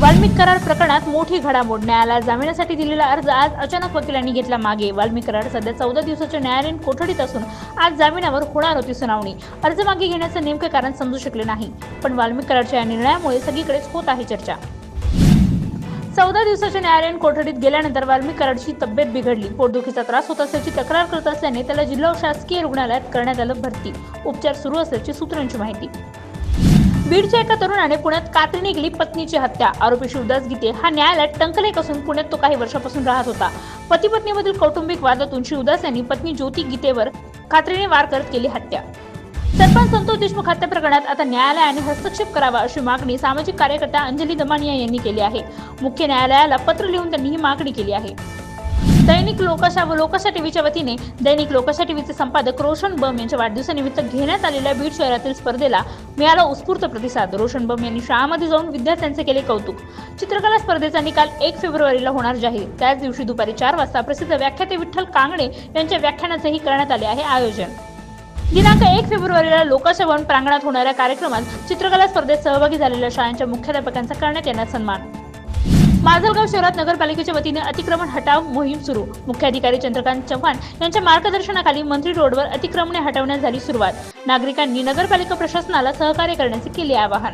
वाल्मिक करार प्रकरणात मोठी घडामोड. न्यायालयात जामिनासाठी दिलेला अर्ज आज अचानक वकिलांनी घेतला मागे. वाल्मिक करार सध्या चौदा दिवसाच्या न्यायालयीन कोठडीत असून आज जामिनावर होणार होती सुनावणी. अर्ज मागे घेण्याचं नेमकं कारण समजू शकले नाही. पण वाल्मिक करारच्या या निर्णयामुळे सगळीकडेच होत आहे चर्चा. चौदा दिवसाच्या न्यायालयीन कोठडीत गेल्यानंतर वाल्मिक कराडची तब्येत बिघडली. पोटदुखीचा त्रास होत असल्याची तक्रार करत असल्याने त्याला जिल्हा शासकीय रुग्णालयात करण्यात आलं भरती. उपचार सुरू असल्याची सूत्रांची माहिती. बीडच्या एका तरुणाने पुण्यात कात्रीने केली पत्नीची हत्या. आरोपी शिवदास गीते हा न्यायालयात टंकलेक असून पुण्यात तो काही वर्षापासून राहत होता. पती पत्नीमधील कौटुंबिक वादातून शिवदास यांनी पत्नी ज्योती गीतेवर कात्रीने वार करत केली हत्या. सरपंच संतोष देशमुख हत्या प्रकरणात आता न्यायालयाने हस्तक्षेप करावा अशी मागणी सामाजिक कार्यकर्ता अंजली दमानिया यांनी केली आहे. मुख्य न्यायालयाला पत्र लिहून त्यांनी ही मागणी केली आहे. दैनिक लोकशा व लोकशा टीव्हीच्या वतीने दैनिक लोकशा टीव्हीचे संपादक रोशन बम यांच्या वाढदिवसानिमित्त घेण्यात आलेल्या बीड शहरातील स्पर्धेला मिळाला उत्स्फूर्त प्रतिसाद. रोशन बम यांनी शाळामध्ये जाऊन विद्यार्थ्यांचे केले कौतुक. चित्रकला स्पर्धेचा निकाल एक फेब्रुवारीला होणार जाहीर. त्याच दिवशी दुपारी चार वाजता प्रसिद्ध व्याख्याते विठ्ठल कांगणे यांच्या व्याख्यानाचेही करण्यात आले आहे आयोजन. दिनांक एक फेब्रुवारीला लोकाशा प्रांगणात होणाऱ्या कार्यक्रमात चित्रकला स्पर्धेत सहभागी झालेल्या शाळांच्या मुख्याध्यापकांचा करण्यात येणार सन्मान. माजलगाव शहरात नगरपालिकेच्या वतीने अतिक्रमण हटाव मोहीम सुरू. मुख्याधिकारी चंद्रकांत चव्हाण यांच्या मार्गदर्शनाखाली मंत्री रोडवर अतिक्रमणे हटवण्यास झाली सुरुवात. नागरिकांनी नगरपालिका प्रशासनाला सहकार्य करण्याचे केले आवाहन.